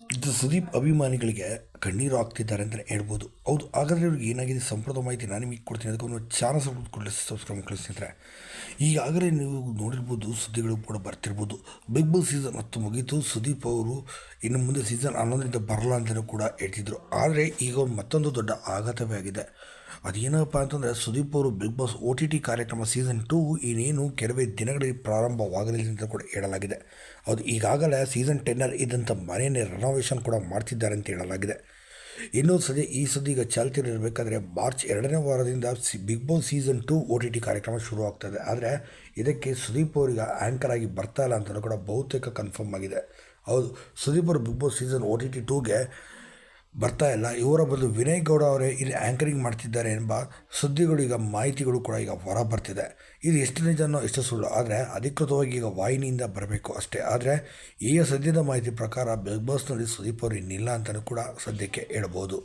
ಇದು ಸುದೀಪ್ ಅಭಿಮಾನಿಗಳಿಗೆ ಕಣ್ಣೀರು ಆಗ್ತಿದ್ದಾರೆ ಅಂತಲೇ ಹೇಳ್ಬೋದು. ಹೌದು, ಹಾಗಾದರೆ ಇವ್ರಿಗೆ ಏನಾಗಿದೆ? ಸಂಪೂರ್ಣ ಮಾಹಿತಿ ನಾನು ನಿಮಗೆ ಕೊಡ್ತೀನಿ. ಅದಕ್ಕೆ ಒಂದು ಸಬ್ಸ್ಕ್ರೈಬ್ ಕೊಡಲಿ ಸಬ್ಸ್ಕ್ರೈಬ್ ಕಳಿಸಿದ್ರೆ ಈಗಾಗಲೇ ನೀವು ನೋಡಿರ್ಬೋದು, ಸುದ್ದಿಗಳು ಕೂಡ ಬರ್ತಿರ್ಬೋದು. ಬಿಗ್ ಬಾಸ್ ಸೀಸನ್ ಹತ್ತು ಮುಗೀತು. ಸುದೀಪ್ ಅವರು ಇನ್ನು ಮುಂದೆ ಸೀಸನ್ ಹನ್ನೊಂದರಿಂದ ಬರಲ್ಲ ಅಂತಲೂ ಕೂಡ ಹೇಳ್ತಿದ್ರು. ಆದರೆ ಈಗ ಮತ್ತೊಂದು ದೊಡ್ಡ ಆಘಾತವೇ ಆಗಿದೆ. ಅದೇನಪ್ಪ ಅಂತಂದರೆ, ಸುದೀಪ್ ಅವರು Bigg Boss O T T ಕಾರ್ಯಕ್ರಮ ಸೀಸನ್ ಟೂ ಇನ್ನೇನು ಕೆಲವೇ ದಿನಗಳಲ್ಲಿ ಪ್ರಾರಂಭವಾಗಲಿಲ್ಲ ಅಂತ ಕೂಡ ಹೇಳಲಾಗಿದೆ. ಅದು ಈಗಾಗಲೇ ಸೀಸನ್ ಟೆನ್ನರ್ ಇದ್ದಂಥ ಮನೆಯನ್ನೇ ರೆನೋವೇಷನ್ ಕೂಡ ಮಾಡ್ತಿದ್ದಾರೆ ಅಂತ ಹೇಳಲಾಗಿದೆ. ಇನ್ನೊಂದು ಸದ್ಯ ಈ ಸುದ್ದಿ ಈಗ ಚಾಲ್ತಿಯಲ್ಲಿರಬೇಕಾದ್ರೆ ಮಾರ್ಚ್ ಎರಡನೇ ವಾರದಿಂದ C Bigg Boss season two O T T ಕಾರ್ಯಕ್ರಮ ಶುರು ಆಗ್ತದೆ. ಆದರೆ ಇದಕ್ಕೆ ಸುದೀಪ್ ಅವರಿಗೆ ಆ್ಯಂಕರ್ ಆಗಿ ಬರ್ತಾ ಇಲ್ಲ ಅಂತಲೂ ಕೂಡ ಬಹುತೇಕ ಕನ್ಫರ್ಮ್ ಆಗಿದೆ. ಹೌದು, ಸುದೀಪ್ ಅವರು Bigg Boss season O T T ಟೂಗೆ ಬರ್ತಾ ಇಲ್ಲ. ಇವರ ಬದಲು ವಿನಯ್ ಗೌಡ ಅವರೇ ಇಲ್ಲಿ ಆ್ಯಂಕರಿಂಗ್ ಮಾಡ್ತಿದ್ದಾರೆ ಎಂಬ ಸುದ್ದಿಗಳು ಈಗ ಮಾಹಿತಿಗಳು ಕೂಡ ಈಗ ಹೊರ ಬರ್ತಿದೆ ಇದು ಎಷ್ಟು ನಿಜನೋ ಎಷ್ಟು ಸುಳ್ಳು. ಆದರೆ ಅಧಿಕೃತವಾಗಿ ಈಗ ವಾಹಿನಿಯಿಂದ ಬರಬೇಕು ಅಷ್ಟೇ. ಆದರೆ ಈಗ ಸದ್ಯದ ಮಾಹಿತಿ ಪ್ರಕಾರ ಬಿಗ್ ಬಾಸ್ನಲ್ಲಿ ಸುದೀಪ್ ಅವರು ಇನ್ನಿಲ್ಲ ಅಂತಲೂ ಕೂಡ ಸದ್ಯಕ್ಕೆ ಹೇಳ್ಬೋದು.